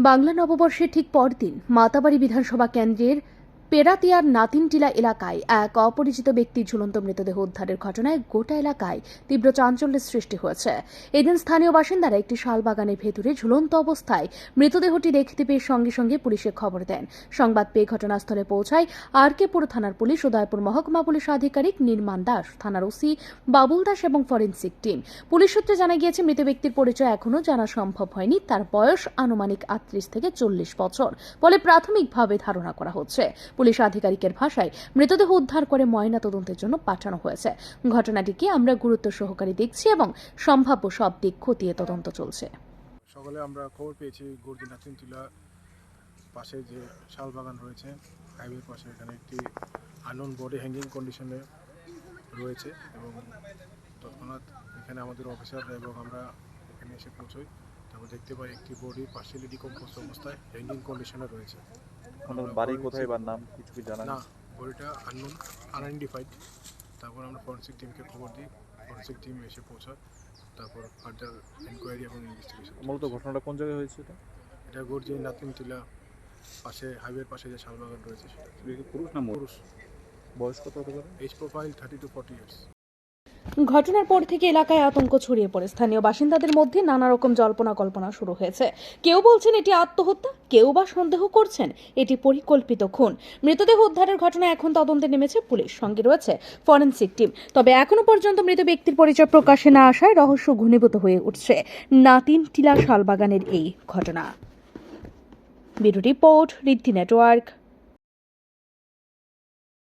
বাংলা নববর্ষের ঠিক পরদিন মাতাবাড়ি বিধানসভা কেন্দ্রের পেরাতিয়ার নাতিনটিলা এলাকায় এক অপরিচিত ব্যক্তির ঝুলন্ত মৃতদেহ উদ্ধারের ঘটনায় গোটা এলাকায় তীব্র চাঞ্চল্যের সৃষ্টি হয়েছে। এদিন স্থানীয় বাসিন্দারা একটি শালবাগানের ভেতরে ঝুলন্ত অবস্থায় মৃতদেহটি দেখতে পেয়ে সঙ্গে সঙ্গে পুলিশে খবর দেন। সংবাদ পেয়ে ঘটনাস্থলে পৌঁছায় আর কে পুর থানার পুলিশ, উদয়পুর মহকুমা পুলিশ আধিকারিক নির্মাণ দাস, থানার ওসি বাবুল দাস এবং ফরেন্সিক টিম। পুলিশ সূত্রে জানা গিয়েছে, মৃত ব্যক্তির পরিচয় এখনও জানা সম্ভব হয়নি। তার বয়স আনুমানিক আটত্রিশ থেকে চল্লিশ বছর বলে প্রাথমিকভাবে ধারণা করা হচ্ছে। পুলিশ আধিকারিকের ভাষায় মৃতদেহ উদ্ধার করে ময়না তদন্তের জন্য পাঠানো হয়েছে। ঘটনাটিকে আমরা গুরুত্ব সহকারে দেখছি এবং সম্ভাব্য সব দিক খতিয়ে তদন্ত চলছে। সকালে আমরা খবর পেয়েছি গর্জি নাচিনতুলা পাশে যে শাল বাগান রয়েছে হাইওয়ের পাশে এখানে একটি আননোন বডি হ্যাঙ্গিং কন্ডিশনে রয়েছে এবং তৎক্ষণাৎ এখানে আমাদের অফিসাররা এবং আমরা এখানে এসে পৌঁছই। তারপর দেখতে পাই একটি বডি পার্সিয়ালি ডিকম্পোজ অবস্থায় হ্যাঙ্গিং কন্ডিশনে রয়েছে। ওনার বাড়ি কোথায় বা নাম কিছু কি জানা না বডিটা আননোন আনআইডেন্টিফাইড তারপর আমরা ফরেন্সিক টিমকে খবর দিই ফরেন্সিক টিম এসে পৌঁছায় তারপর ফার্দার এনকোয়ারি এবং ইনভেস্টিগেশন মূলত ঘটনাটা কোন জায়গায় হয়েছে এটা? এটা গর্জি নাতিনটিলা পাশে হাইওয়ের পাশে যে শালবাগান রয়েছে সেটা। পুরুষ না? পুরুষ। বয়স কত হতে পারে? Age profile thirty two forty years ঘটনার পর থেকে এলাকায় আতঙ্ক ছড়িয়ে পড়ে। স্থানীয় বাসিন্দাদের মধ্যে নানা রকম জল্পনা কল্পনা শুরু হয়েছে। কেউ বলছেন এটি আত্মহত্যা, কেউ বা সন্দেহ করছেন এটি পরিকল্পিত খুন। মৃতদেহ উদ্ধারের ঘটনা এখন তদন্তে নেমেছে পুলিশ সঙ্গে রয়েছে ফরেনসিক টিম। তবে এখনও পর্যন্ত মৃত ব্যক্তির পরিচয় প্রকাশে না আসায় রহস্য ঘনীভূত হয়ে উঠছে নাতিন টিলা শালবাগানের এই ঘটনা। Bureau report, Riddhi network.